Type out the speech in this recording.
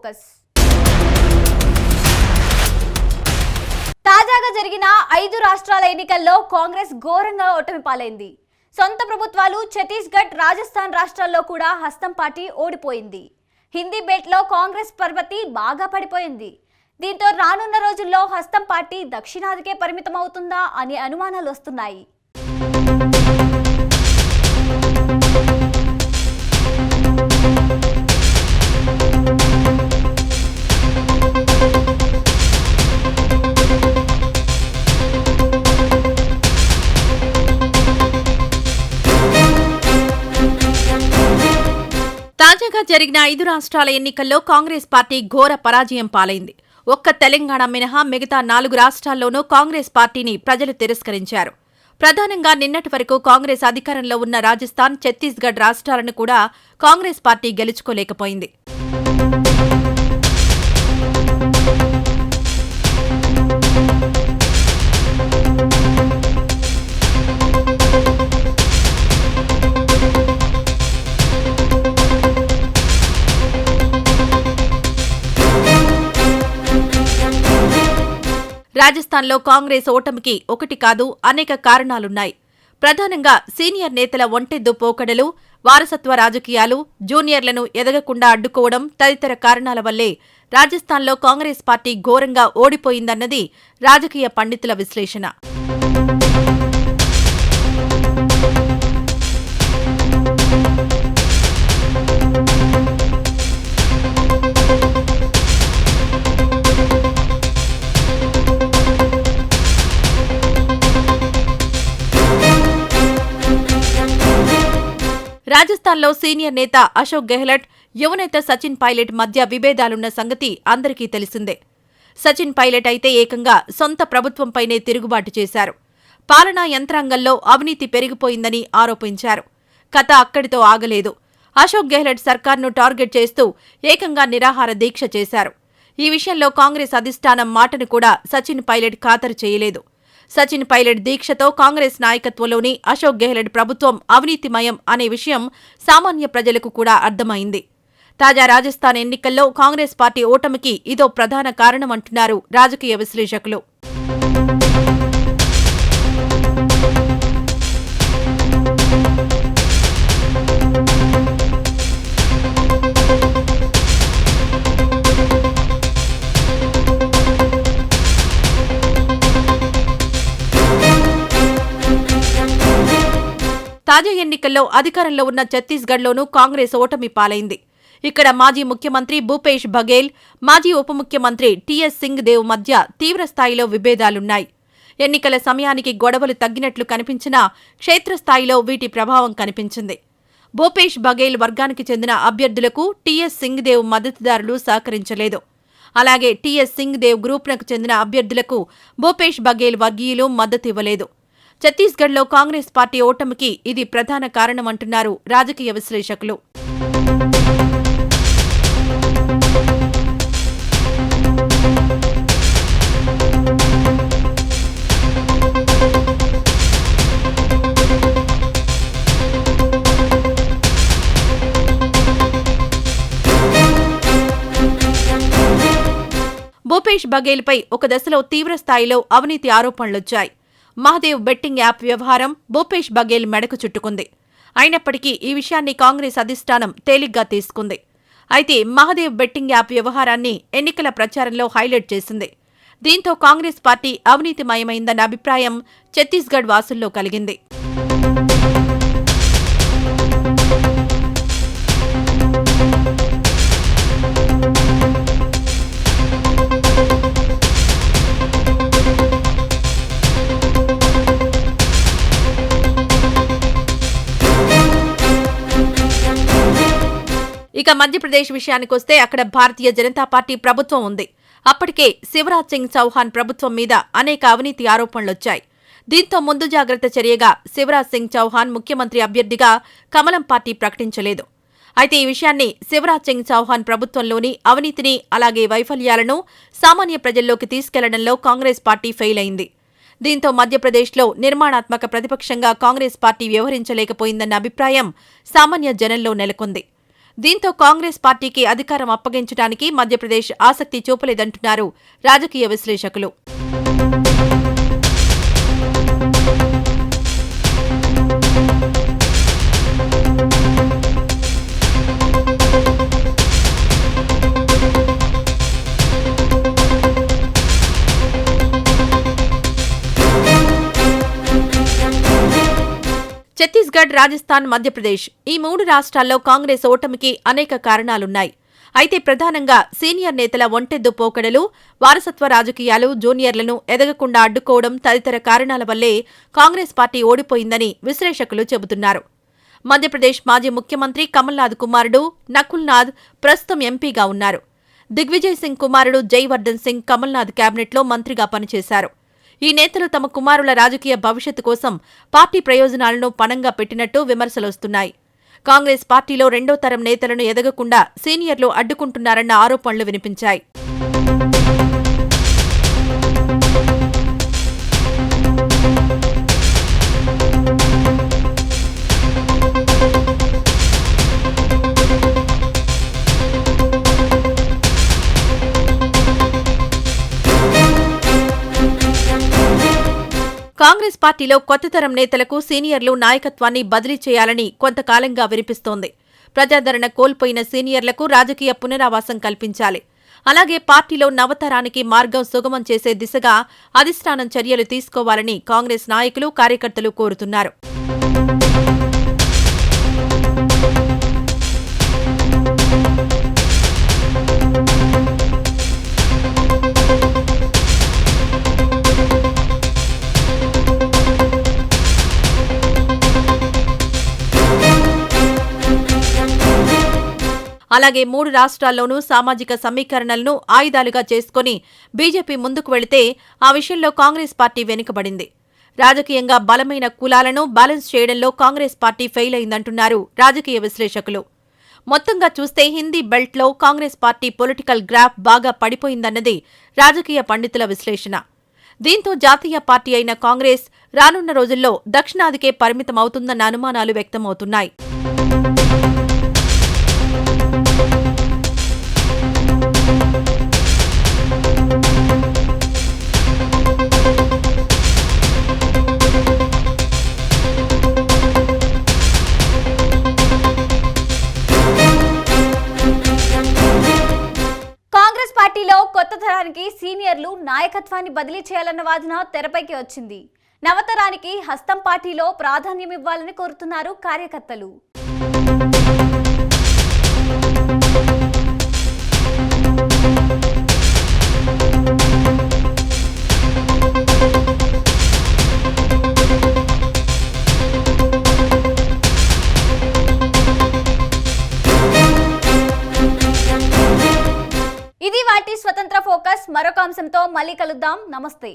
Focus. తాజాగా జరిగిన ఐదు రాష్ట్రాల ఎన్నికల్లో కాంగ్రెస్ ఘోరంగా ఓటమి పాలైంది. సొంత ప్రభుత్వాలు ఛత్తీస్గఢ్ రాజస్థాన్ రాష్ట్రాల్లో కూడా హస్తం పార్టీ ఓడిపోయింది. హిందీ బెట్లో కాంగ్రెస్ పర్వతి బాగా పడిపోయింది. దీంతో రానున్న రోజుల్లో హస్తం పార్టీ దక్షిణాదికే పరిమితం అవుతుందా అనే అనుమానాలు వస్తున్నాయి. జరిగిన ఐదు రాష్ట్రాల ఎన్నికల్లో కాంగ్రెస్ పార్టీ ఘోర పరాజయం పాలైంది. ఒక్క తెలంగాణ మినహా మిగతా నాలుగు రాష్ట్రాల్లోనూ కాంగ్రెస్ పార్టీని ప్రజలు తిరస్కరించారు. ప్రధానంగా నిన్నటి వరకు కాంగ్రెస్ అధికారంలో ఉన్న రాజస్థాన్ ఛత్తీస్గఢ్ రాష్ట్రాలను కూడా కాంగ్రెస్ పార్టీ గెలుచుకోలేకపోయింది. రాజస్థాన్లో కాంగ్రెస్ ఓటమికి ఒకటి కాదు అనేక కారణాలున్నాయి. ప్రధానంగా సీనియర్ నేతల ఒంటెద్దు పోకడలు వారసత్వ రాజకీయాలు జూనియర్లను ఎదగకుండా అడ్డుకోవడం తదితర కారణాల వల్లే రాజస్థాన్లో కాంగ్రెస్ పార్టీ ఘోరంగా ఓడిపోయిందన్నది రాజకీయ పండితుల విశ్లేషణ. రాజస్థాన్లో సీనియర్ నేత అశోక్ గెహ్లట్ యువనేత సచిన్ పైలట్ మధ్య విభేదాలున్న సంగతి అందరికీ తెలిసిందే. సచిన్ పైలట్ అయితే ఏకంగా సొంత ప్రభుత్వంపైనే తిరుగుబాటు చేశారు. పాలనా యంత్రాంగంలో అవినీతి పెరిగిపోయిందని ఆరోపించారు. కథ అక్కడితో ఆగలేదు. అశోక్ గెహ్లట్ సర్కార్ను టార్గెట్ చేస్తూ ఏకంగా నిరాహార దీక్ష చేశారు. ఈ విషయంలో కాంగ్రెస్ అధిష్టానం మాటను కూడా సచిన్ పైలట్ ఖాతరు చేయలేదు. సచిన్ పైలట్ దీక్షతో కాంగ్రెస్ నాయకత్వంలోని అశోక్ గెహ్లట్ ప్రభుత్వం అవినీతిమయం అనే విషయం సామాన్య ప్రజలకు కూడా అర్థమైంది. తాజా రాజస్థాన్ ఎన్నికల్లో కాంగ్రెస్ పార్టీ ఓటమికి ఇదో ప్రధాన కారణమంటున్నారు రాజకీయ విశ్లేషకులు. తాజా ఎన్నికల్లో అధికారంలో ఉన్న ఛత్తీస్గఢ్లోనూ కాంగ్రెస్ ఓటమి పాలైంది. ఇక్కడ మాజీ ముఖ్యమంత్రి భూపేష్ బఘేల్ మాజీ ఉప ముఖ్యమంత్రి టీఎస్ సింగ్ దేవ్ మధ్య తీవ్రస్థాయిలో విభేదాలున్నాయి. ఎన్నికల సమయానికి గొడవలు తగ్గినట్లు కనిపించినా క్షేత్రస్థాయిలో వీటి ప్రభావం కనిపించింది. భూపేష్ బఘేల్ వర్గానికి చెందిన అభ్యర్థులకు టీఎస్ సింగ్ దేవ్ మద్దతుదారులు సహకరించలేదు. అలాగే టీఎస్ సింగ్ దేవ్ గ్రూప్నకు చెందిన అభ్యర్థులకు భూపేష్ బఘేల్ వర్గీయులు మద్దతు ఇవ్వలేదు. ఛత్తీస్గఢ్లో కాంగ్రెస్ పార్టీ ఓటమికి ఇది ప్రధాన కారణమంటున్నారు రాజకీయ విశ్లేషకులు. భూపేష్ బఘేల్పై ఒక దశలో తీవ్ర స్థాయిలో అవినీతి ఆరోపణలొచ్చాయి. మహదేవ్ బెట్టింగ్ యాప్ వ్యవహారం భూపేష్ బఘేల్ మెడకు చుట్టుకుంది. అయినప్పటికీ ఈ విషయాన్ని కాంగ్రెస్ అధిష్టానం తేలిగ్గా తీసుకుంది. అయితే మహదేవ్ బెట్టింగ్ యాప్ వ్యవహారాన్ని ఎన్నికల ప్రచారంలో హైలైట్ చేసింది. దీంతో కాంగ్రెస్ పార్టీ అవినీతిమయమైందన్న అభిప్రాయం ఛత్తీస్గఢ్ వాసుల్లో కలిగింది. ఇక మధ్యప్రదేశ్ విషయానికొస్తే అక్కడ భారతీయ జనతా పార్టీ ప్రభుత్వం ఉంది. అప్పటికే శివరాజ్ సింగ్ చౌహాన్ ప్రభుత్వం మీద అనేక అవినీతి ఆరోపణలొచ్చాయి. దీంతో ముందు జాగ్రత్త చర్యగా శివరాజ్ సింగ్ చౌహాన్ ముఖ్యమంత్రి అభ్యర్థిగా కమలం పార్టీ ప్రకటించలేదు. అయితే ఈ విషయాన్ని శివరాజ్ సింగ్ చౌహాన్ ప్రభుత్వంలోని అవినీతిని అలాగే వైఫల్యాలను సామాన్య ప్రజల్లోకి తీసుకెళ్ళడంలో కాంగ్రెస్ పార్టీ ఫెయిల్ అయింది. దీంతో మధ్యప్రదేశ్లో నిర్మాణాత్మక ప్రతిపక్షంగా కాంగ్రెస్ పార్టీ వ్యవహరించలేకపోయిందన్న అభిప్రాయం సామాన్య జనంలో నెలకొంది. దీంతో కాంగ్రెస్ పార్టీకి అధికారం అప్పగించడానికి మధ్యప్రదేశ్ ఆసక్తి చూపలేదంటున్నారు రాజకీయ విశ్లేషకులు. ఛత్తీస్గఢ్ రాజస్థాన్ మధ్యప్రదేశ్. ఈ మూడు రాష్ట్రాల్లో కాంగ్రెస్ ఓటమికి అనేక కారణాలున్నాయి. అయితే ప్రధానంగా సీనియర్ నేతల ఒంటెద్దు పోకడలు వారసత్వ రాజకీయాలు జూనియర్లను ఎదగకుండా అడ్డుకోవడం తదితర కారణాల వల్లే కాంగ్రెస్ పార్టీ ఓడిపోయిందని విశ్లేషకులు చెబుతున్నారు. మధ్యప్రదేశ్ మాజీ ముఖ్యమంత్రి కమల్నాథ్ కుమారుడు నకుల్నాథ్ ప్రస్తుతం ఎంపీగా ఉన్నారు. దిగ్విజయ్ సింగ్ కుమారుడు జైవర్ధన్ సింగ్ కమల్నాథ్ కేబినెట్లో మంత్రిగా పనిచేశారు. ఈ నేతలు తమ కుమారుల రాజకీయ భవిష్యత్తు కోసం పార్టీ ప్రయోజనాలను పణంగా పెట్టినట్టు విమర్శలొస్తున్నాయి కాంగ్రెస్ పార్టీలో రెండో తరం నేతలను ఎదగకుండా సీనియర్లు అడ్డుకుంటున్నారన్న ఆరోపణలు వినిపించాయి. కాంగ్రెస్ పార్టీలో కొత్త తరం నేతలకు సీనియర్లు నాయకత్వాన్ని బదిలీ చేయాలని కొంతకాలంగా వినిపిస్తోంది. ప్రజాదరణ కోల్పోయిన సీనియర్లకు రాజకీయ పునరావాసం కల్పించాలి. అలాగే పార్టీలో నవతరానికి మార్గం సుగమం చేసే దిశగా అధిష్టానం చర్యలు తీసుకోవాలని కాంగ్రెస్ నాయకులు కార్యకర్తలు కోరుతున్నారు. అలాగే మూడు రాష్ట్రాల్లోనూ సామాజిక సమీకరణలను ఆయుధాలుగా చేసుకుని బీజేపీ ముందుకు వెళితే ఆ విషయంలో కాంగ్రెస్ పార్టీ వెనుకబడింది. రాజకీయంగా బలమైన కులాలను బ్యాలెన్స్ చేయడంలో కాంగ్రెస్ పార్టీ ఫెయిల్ అయిందంటున్నారు రాజకీయ విశ్లేషకులు. మొత్తంగా చూస్తే హిందీ బెల్ట్లో కాంగ్రెస్ పార్టీ పొలిటికల్ గ్రాఫ్ బాగా పడిపోయిందన్నది రాజకీయ పండితుల విశ్లేషణ. దీంతో జాతీయ పార్టీ అయిన కాంగ్రెస్ రానున్న రోజుల్లో దక్షిణాదికే పరిమితమవుతుందన్న అనుమానాలు వ్యక్తమవుతున్నాయి. కొత్త తరానికి సీనియర్లు నాయకత్వాన్ని బదిలీ చేయాలన్న వాదన తెరపైకి వచ్చింది. నవతరానికి హస్తం పార్టీలో ప్రాధాన్యం ఇవ్వాలని కోరుతున్నారు కార్యకర్తలు. స్వతంత్ర ఫోకస్ మరొక అంశంతో మళ్ళీ కలుద్దాం. నమస్తే.